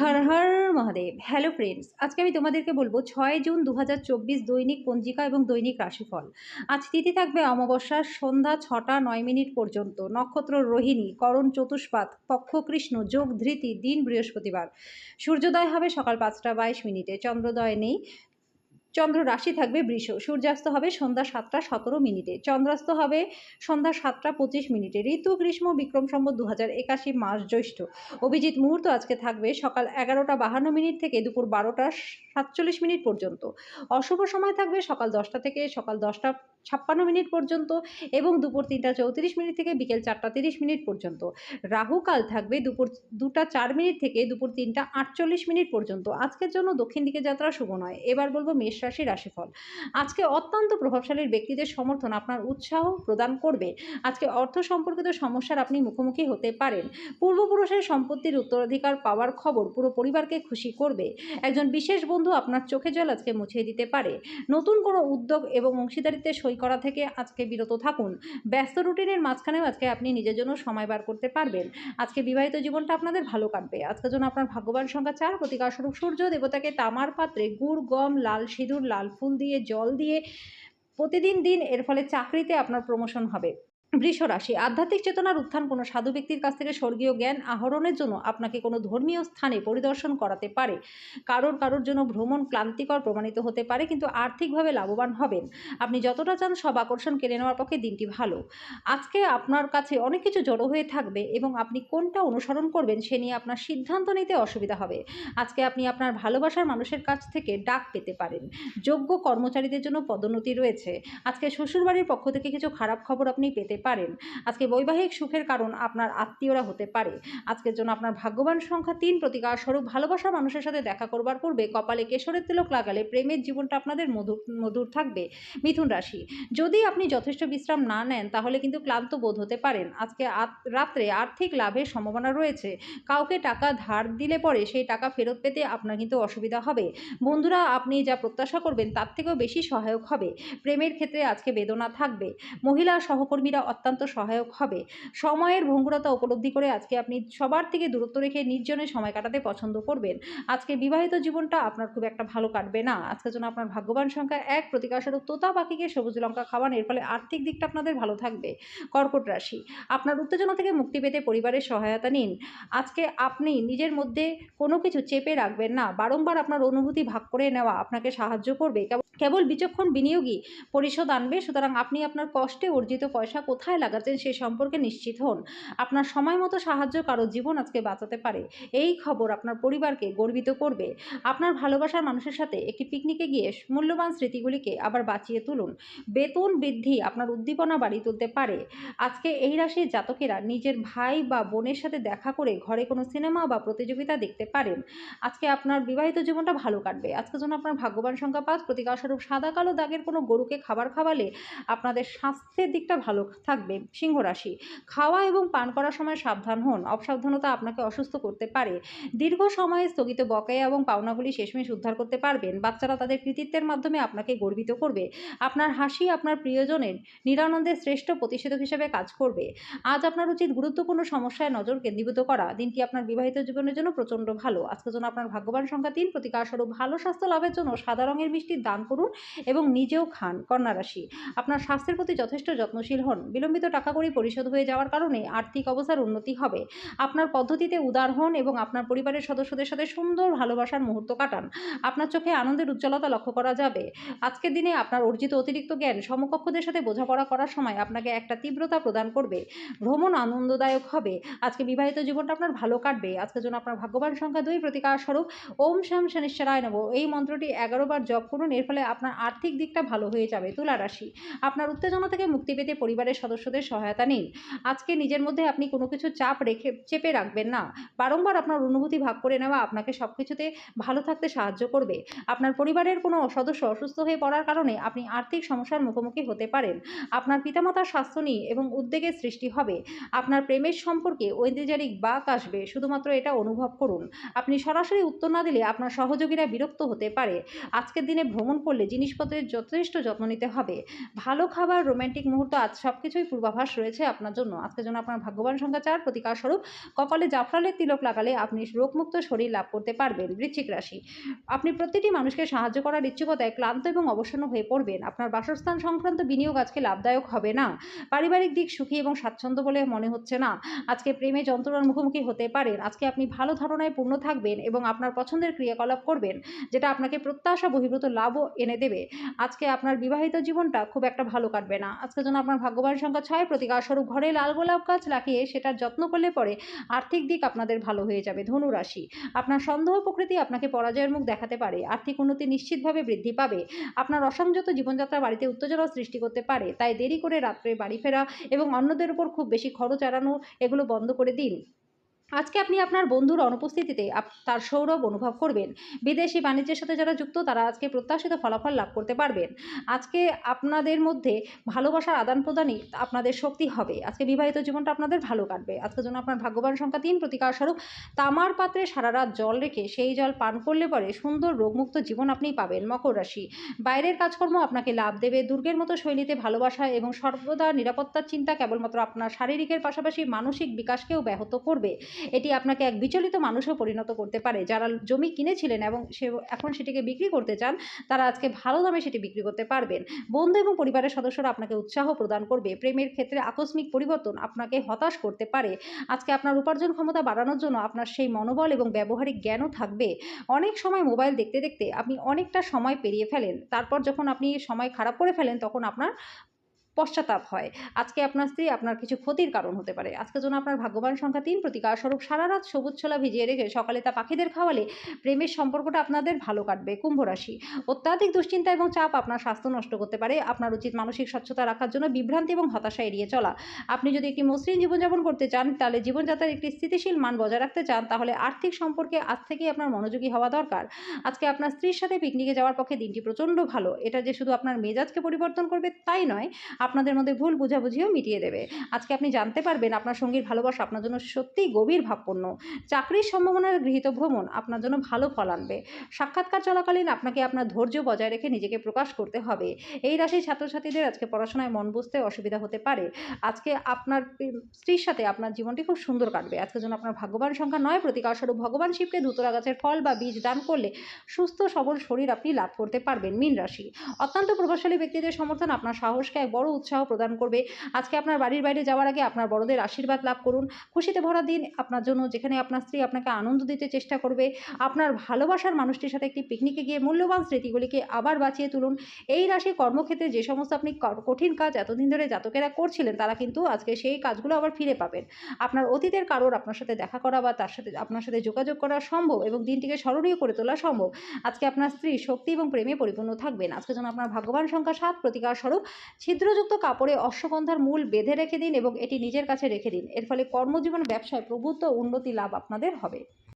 Har Har Mahadev. Hello friends আজকে আমি তোমাদেরকে বলব ছয় জুন দু হাজার চব্বিশ দৈনিক পঞ্জিকা এবং দৈনিক রাশিফল। আজ তিথি থাকবে অমাবস্যার সন্ধ্যা ছটা নয় মিনিট পর্যন্ত। নক্ষত্র রোহিণী, করণ চতুষ্পাত পক্ষ কৃষ্ণ যোগ ধৃতি, দিন বৃহস্পতিবার। সূর্যোদয় হবে সকাল পাঁচটা বাইশ মিনিটে। চন্দ্রোদয় নেই চন্দ্র রাশি থাকবে বৃষ। সূর্যাস্ত হবে সন্ধ্যা সাতটা সতেরো মিনিটে। চন্দ্রাস্ত হবে সন্ধ্যা সাতটা পঁচিশ মিনিটে। ঋতু, গ্রীষ্ম, বিক্রম সম্বত দু হাজার একাশি মাস জ্যৈষ্ঠ। অভিজিৎ মুহূর্ত আজকে থাকবে সকাল এগারোটা বাহান্ন মিনিট থেকে দুপুর বারোটা সাতচল্লিশ মিনিট পর্যন্ত। অশুভ সময় থাকবে সকাল দশটা থেকে সকাল দশটা ছাপ্পান্ন মিনিট পর্যন্ত এবং দুপুর তিনটা চৌত্রিশ মিনিট থেকে বিকেল চারটা তিরিশ মিনিট পর্যন্ত। রাহুকাল থাকবে দুপুর দুটা চার মিনিট থেকে দুপুর তিনটা আটচল্লিশ মিনিট পর্যন্ত। আজকের জন্য দক্ষিণ দিকে যাত্রা শুভ নয়। এবার বলব মেষ রাশি রাশিফল। আজকে অত্যন্ত প্রভাবশালী ব্যক্তিদের সমর্থন আপনার উৎসাহ প্রদান করবে। আজকে অর্থ সম্পর্কিত সমস্যার আপনি মুখোমুখি হতে পারেন। পূর্বপুরুষের সম্পত্তির উত্তরাধিকার পাওয়ার খবর পুরো পরিবারকে খুশি করবে। একজন বিশেষ বন্ধু আপনার চোখে জল আজকে মুছিয়ে দিতে পারে। নতুন কোনো উদ্যোগ এবং অংশীদারিত্বে সই করা থেকে আজকে বিরত থাকুন। ব্যস্ত রুটিনের মাঝখানেও আজকে আপনি নিজের জন্য সময় বার করতে পারবেন। আজকে বিবাহিত জীবনটা আপনাদের ভালো কাটবে। আজকের জন্য আপনার ভাগ্যবান সংখ্যা চার প্রতিকার স্বরূপ সূর্য, দেবতাকে তামার পাত্রে গুড়, গম, লাল সিঁদুর, লাল ফুল দিয়ে, জল দিয়ে প্রতিদিন দিন এর ফলে চাকরিতে আপনার প্রমোশন হবে। বৃষ রাশি আধ্যাত্মিক চেতনার উত্থান কোনো সাধু ব্যক্তির কাছ থেকে স্বর্গীয় জ্ঞান আহরণের জন্য আপনাকে কোনো ধর্মীয় স্থানে পরিদর্শন করাতে পারে। কারোর কারোর জন্য ভ্রমণ ক্লান্তিকর প্রমাণিত হতে পারে, কিন্তু আর্থিকভাবে লাভবান হবেন। আপনি যতটা চান সব আকর্ষণ কেড়ে নেওয়ার পক্ষে দিনটি ভালো। আজকে আপনার কাছে অনেক কিছু জড়ো হয়ে থাকবে এবং আপনি কোনটা অনুসরণ করবেন সে নিয়ে আপনার সিদ্ধান্ত নিতে অসুবিধা হবে। আজকে আপনি আপনার ভালোবাসার মানুষের কাছ থেকে ডাক পেতে পারেন। যোগ্য কর্মচারীদের জন্য পদোন্নতি রয়েছে। আজকে শ্বশুরবাড়ির পক্ষ থেকে কিছু খারাপ খবর আপনি পেতে পারেন। আজকে বৈবাহিক সুখের কারণ আপনার আত্মীয়রা হতে পারে। আজকের জন্য আপনার ভাগ্যবান সংখ্যা তিন। প্রতিকার স্বরূপ ভালোবাসা মানুষের সাথে দেখা করবার পূর্বে কপালে কেশরের তিলক লাগালে প্রেমের জীবনটা আপনাদের মধুর মধুর থাকবে। মিথুন রাশি, যদি আপনি যথেষ্ট বিশ্রাম না নেন, তাহলে কিন্তু ক্লান্ত বোধ হতে পারেন। আজকে রাত্রে আর্থিক লাভের সম্ভাবনা রয়েছে। কাউকে টাকা ধার দিলে পরে সেই টাকা ফেরত পেতে আপনার কিন্তু অসুবিধা হবে। বন্ধুরা, আপনি যা প্রত্যাশা করবেন তার থেকেও বেশি সহায়ক হবে। প্রেমের ক্ষেত্রে আজকে বেদনা থাকবে। মহিলা সহকর্মীরা অত্যন্ত সহায়ক হবে। সময়ের ভঙ্গুরতা উপলব্ধি করে আজকে আপনি সবার থেকে দূরত্ব রেখে নির্জনে সময় কাটাতে পছন্দ করবেন। আজকে বিবাহিত জীবনটা আপনার খুব একটা ভালো কাটবে না। আজকের জন্য আপনার ভাগ্যবান সংখ্যা এক, প্রতিকারস্বরূপ তোতা পাখিকে সবুজ লঙ্কা খাওয়ান, এর ফলে আর্থিক দিকটা আপনাদের ভালো থাকবে। কর্কট রাশি, আপনার উত্তেজনা থেকে মুক্তি পেতে পরিবারের সহায়তা নিন। আজকে আপনি নিজের মধ্যে কোনো কিছু চেপে রাখবেন না। বারংবার আপনার অনুভূতি ভাগ করে নেওয়া আপনাকে সাহায্য করবে। কেবল- বিচক্ষণ বিনিয়োগই পরিশোধ আনবে। সুতরাং আপনি আপনার কষ্টে অর্জিত পয়সা কোথায় লাগাচ্ছেন সে সম্পর্কে নিশ্চিত হন। আপনার সময় মতো সাহায্য কারও জীবন আজকে বাঁচাতে পারে। এই খবর আপনার পরিবারকে গর্বিত করবে। আপনার ভালোবাসার মানুষের সাথে একটি পিকনিকে গিয়ে মূল্যবান স্মৃতিগুলিকে আবার বাঁচিয়ে তুলুন। বেতন বৃদ্ধি আপনার উদ্দীপনা বাড়িয়ে তুলতে পারে। আজকে এই রাশির জাতকেরা নিজের ভাই বা বোনের সাথে দেখা করে ঘরে কোনো সিনেমা বা প্রতিযোগিতা দেখতে পারেন। আজকে আপনার বিবাহিত জীবনটা ভালো কাটবে। আজকের জন্য আপনার ভাগ্যবান সংখ্যা পাঁচ প্রতিকারস্বরূপ সাদা কালো দাগের কোনো গরুকে খাবার খাওয়ালে আপনাদের স্বাস্থ্যের দিকটা ভালো থাকবে, সিংহ রাশি। খাওয়া এবং পান করার সময় সাবধান হন, অসাবধানতা আপনাকে অসুস্থ করতে পারে। দীর্ঘ সময়ে স্থগিত বকেয়া এবং পাওনাগুলি শেষমেশ উদ্ধার করতে পারবেন। বাচ্চারা তাদের কৃতিত্বের মাধ্যমে আপনাকে গর্বিত করবে। আপনার হাসি আপনার প্রিয়জনের নিরানন্দের শ্রেষ্ঠ প্রতিষেধক হিসেবে কাজ করবে। আজ আপনার উচিত গুরুত্বপূর্ণ সমস্যায় নজর কেন্দ্রীভূত করা। দিনটি আপনার বিবাহিত জীবনের জন্য প্রচণ্ড ভালো। আজকের জন্য আপনার ভাগ্যবান সংখ্যা তিন। প্রতিকার স্বরূপ ভালো স্বাস্থ্য লাভের জন্য সাদা রঙের মিষ্টি দান করুন এবং নিজেও খান। কন্যা রাশি, আপনার স্বাস্থ্যের প্রতি যথেষ্ট যত্নশীল হন। বিলম্বিত টাকা কড়ি পরিশোধ হয়ে যাওয়ার কারণে আর্থিক অবস্থার উন্নতি হবে। আপনার পদ্ধতিতে উদার হন এবং আপনার পরিবারের সদস্যদের সাথে সুন্দর ভালোবাসার মুহূর্ত কাটান। আপনার চোখে আনন্দের উজ্জ্বলতা লক্ষ্য করা যাবে। আজকের দিনে আপনার অর্জিত অতিরিক্ত জ্ঞান সমকক্ষদের সাথে বোঝাপড়া করার সময় আপনাকে একটা তীব্রতা প্রদান করবে। ভ্রমণ আনন্দদায়ক হবে। আজকে বিবাহিত জীবনটা আপনার ভালো কাটবে। আজকের জন্য আপনার ভাগ্যবান সংখ্যা দুই প্রতিকার স্বরূপ। ওম শ্যাম শনিশ্বরায় নব এই মন্ত্রটি এগারো বার জপ করুন। এর ফলে আপনার আর্থিক দিকটা ভালো হয়ে যাবে। তুলা রাশি। আপনার উত্তেজনা থেকে মুক্তি পেতে পরিবারের সদস্যদের সহায়তা নিন। আজকে নিজের মধ্যে আপনি কোনো কিছু চাপ রেখে, চেপে রাখবেন না। বারংবার আপনার অনুভূতি ভাগ করে নেওয়া আপনাকে সব কিছুতে ভালো থাকতে সাহায্য করবে। আপনার পরিবারের কোনো সদস্য অসুস্থ হয়ে পড়ার কারণে আপনি আর্থিক সমস্যার মুখোমুখি হতে পারেন। আপনার পিতামাতার স্বাস্থ্য নিয়ে এবং উদ্বেগের সৃষ্টি হবে। আপনার প্রেমের সম্পর্কে ঐতিহারিক বাক আসবে। শুধুমাত্র এটা অনুভব করুন। আপনি সরাসরি উত্তর না দিলে আপনার সহযোগীরা বিরক্ত হতে পারে। আজকের দিনে ভ্রমণ করলে জিনিসপত্রের যথেষ্ট যত্ন নিতে হবে। ভালো খাবার, রোমান্টিক মুহূর্ত, আজ সব কিছু কিছুই পূর্বাভাস রয়েছে আপনার জন্য। আজকের জন্য আপনার ভাগ্যবান সংখ্যা চার প্রতিকার স্বরূপ কপালে জাফরানের তিলক লাগালে আপনি রোগমুক্ত শরীর লাভ করতে পারবেন বৃশ্চিক রাশি। আপনি প্রতিটি মানুষকে সাহায্য করার ইচ্ছুকতায় ক্লান্ত এবং অবসন্ন হয়ে পড়বেন। আপনার বাসস্থান সংক্রান্ত বিনিয়োগ আজকে লাভদায়ক হবে না। পারিবারিক দিক সুখী এবং স্বাচ্ছন্দ্য বলে মনে হচ্ছে না। আজকে প্রেমে যন্ত্রণার মুখোমুখি হতে পারেন। আজকে আপনি ভালো ধারণায় পূর্ণ থাকবেন এবং আপনার পছন্দের ক্রিয়াকলাপ করবেন, যেটা আপনাকে প্রত্যাশা, বহির্ভূত লাভও এনে দেবে। আজকে আপনার বিবাহিত জীবনটা খুব একটা ভালো কাটবে না। আজকের জন্য আপনার ভাগ্যবান সংখ্যা ছয় প্রতিকার স্বরূপ ঘরে লাল গোলাপ গাছ লাগিয়ে সেটার যত্ন করলে পরে আর্থিক দিক আপনাদের ভালো হয়ে যাবে। ধনু রাশি, আপনার সন্দেহ প্রকৃতি আপনাকে পরাজয়ের মুখ দেখাতে পারে, আর্থিক উন্নতি নিশ্চিতভাবে বৃদ্ধি পাবে, আপনার অসংযত জীবনযাত্রা বাড়িতে উত্তেজনা সৃষ্টি করতে পারে, তাই দেরি করে রাত্রে বাড়ি ফেরা এবং অন্যদের উপর খুব বেশি খরচ এড়ানো, এগুলো বন্ধ করে দিন। আজকে আপনি আপনার বন্ধুর অনুপস্থিতিতে তার সৌরভ অনুভব করবেন। বিদেশি বাণিজ্যের সাথে যারা যুক্ত, তারা আজকে প্রত্যাশিত ফলাফল লাভ করতে পারবেন। আজকে আপনাদের মধ্যে ভালোবাসার আদান প্রদানই আপনাদের শক্তি হবে। আজকে বিবাহিত জীবনটা আপনাদের ভালো কাটবে। আজকের জন্য আপনার ভাগ্যবান সংখ্যা তিন, প্রতিকার স্বরূপ। তামার পাত্রে সারা রাত জল রেখে সেই জল পান করলে পরে সুন্দর রোগমুক্ত জীবন আপনি পাবেন মকর রাশি। বাইরের কাজকর্ম আপনাকে লাভ দেবে। দুর্গের মতো শৈলীতে ভালোবাসা এবং সর্বদা নিরাপত্তার চিন্তা কেবলমাত্র আপনার শারীরিকের পাশাপাশি মানসিক বিকাশকেও ব্যাহত করবে। এটি আপনাকে এক বিচলিত মানুষও পরিণত করতে পারে। যারা জমি কিনেছিলেন এবং সে এখন সেটিকে বিক্রি করতে চান, তারা আজকে ভালো দামে সেটি বিক্রি করতে পারবেন। বন্ধু এবং পরিবারের সদস্যরা আপনাকে উৎসাহ প্রদান করবে। প্রেমের ক্ষেত্রে আকস্মিক পরিবর্তন আপনাকে হতাশ করতে পারে। আজকে আপনার উপার্জন ক্ষমতা বাড়ানোর জন্য আপনার সেই মনোবল এবং ব্যবহারিক জ্ঞানও থাকবে। অনেক সময় মোবাইল দেখতে দেখতে আপনি অনেকটা সময় পেরিয়ে ফেলেন। তারপর যখন আপনি সময় খারাপ করে ফেলেন, তখন আপনার পশ্চাতাপ হয়। আজকে আপনার স্ত্রী আপনার কিছু ক্ষতির কারণ হতে পারে। আজকের জন্য আপনার ভাগ্যবান সংখ্যা তিন। প্রতিকার স্বরূপ সারা রাত সবুজ ছোলা ভিজিয়ে রেখে সকালে তা পাখিদের খাওয়ালে প্রেমের সম্পর্কটা আপনাদের ভালো কাটবে কুম্ভ রাশি। অত্যাধিক দুশ্চিন্তা এবং চাপ আপনার স্বাস্থ্য নষ্ট করতে পারে। আপনার উচিত মানসিক স্বচ্ছতা রাখার জন্য বিভ্রান্তি এবং হতাশা এড়িয়ে চলা। আপনি যদি একটি মসৃণ জীবনযাপন করতে চান, তাহলে জীবনযাত্রার একটি স্থিতিশীল মান বজায় রাখতে চান, তাহলে আর্থিক সম্পর্কে আজ থেকেই আপনার মনোযোগী হওয়া দরকার। আজকে আপনার স্ত্রীর সাথে পিকনিকে যাওয়ার পক্ষে দিনটি প্রচণ্ড ভালো। এটা যে শুধু আপনার মেজাজকে পরিবর্তন করবে, তাই নয়। আপনাদের মধ্যে ভুল বোঝাবুঝিও মিটিয়ে দেবে। আজকে আপনি জানতে পারবেন আপনার সঙ্গীর ভালোবাসা আপনার জন্য সত্যিই গভীর ভাবপূর্ণ। চাকরির সম্ভাবনার গৃহীত ভ্রমণ আপনার জন্য ভালো ফল আনবে। সাক্ষাৎকার চলাকালীন আপনাকে আপনার ধৈর্য বজায় রেখে নিজেকে প্রকাশ করতে হবে। এই রাশির ছাত্রছাত্রীদের আজকে পড়াশোনায় মন বুঝতে অসুবিধা হতে পারে। আজকে আপনার স্ত্রীর সাথে আপনার জীবনটি খুব সুন্দর কাটবে। আজকের জন্য আপনার ভাগ্যবান সংখ্যা নয় প্রতিকার স্বরূপ ভগবান শিবকে ধুতরা গাছের ফল বা বীজ দান করলে সুস্থ, সবল শরীর আপনি লাভ করতে পারবেন মীন রাশি। অত্যন্ত প্রভাবশালী ব্যক্তিদের সমর্থন আপনার সাহসকে এক বড় উৎসাহ প্রদান করবে। আজকে আপনার বাড়ির বাইরে যাওয়ার আগে আপনার বড়দের আশীর্বাদ লাভ করুন। খুশিতে ভরা দিন আপনার জন্য, যেখানে আপনার স্ত্রী আপনাকে আনন্দ দিতে চেষ্টা করবে। আপনার ভালোবাসার মানুষটির সাথে একটি পিকনিকে গিয়ে মূল্যবান স্মৃতিগুলিকে আবার বাঁচিয়ে তুলুন। এই রাশি কর্মক্ষেত্রে যে সমস্ত আপনি কঠিন কাজ এতদিন ধরে জাতকেরা করছিলেন, তারা কিন্তু আজকে সেই কাজগুলো আবার ফিরে পাবেন। আপনার অতীতের কারোর আপনার সাথে দেখা করা বা তার সাথে, আপনার সাথে যোগাযোগ করা সম্ভব এবং দিনটিকে স্মরণীয় করে তোলা সম্ভব। আজকে আপনার স্ত্রী শক্তি এবং প্রেমে পরিপূর্ণ থাকবেন। আজকে যেন আপনার ভাগ্যবান সংখ্যা সাত প্রতিকার স্বরূপ। ছিদ্রযুক্ত কাপড়ে অশ্বগন্ধার মূল বেঁধে রেখে দিন এবং এটি নিজের কাছে রেখে দিন। এর ফলে কর্মজীবন, ব্যবসায় প্রভূত উন্নতি লাভ আপনাদের হবে।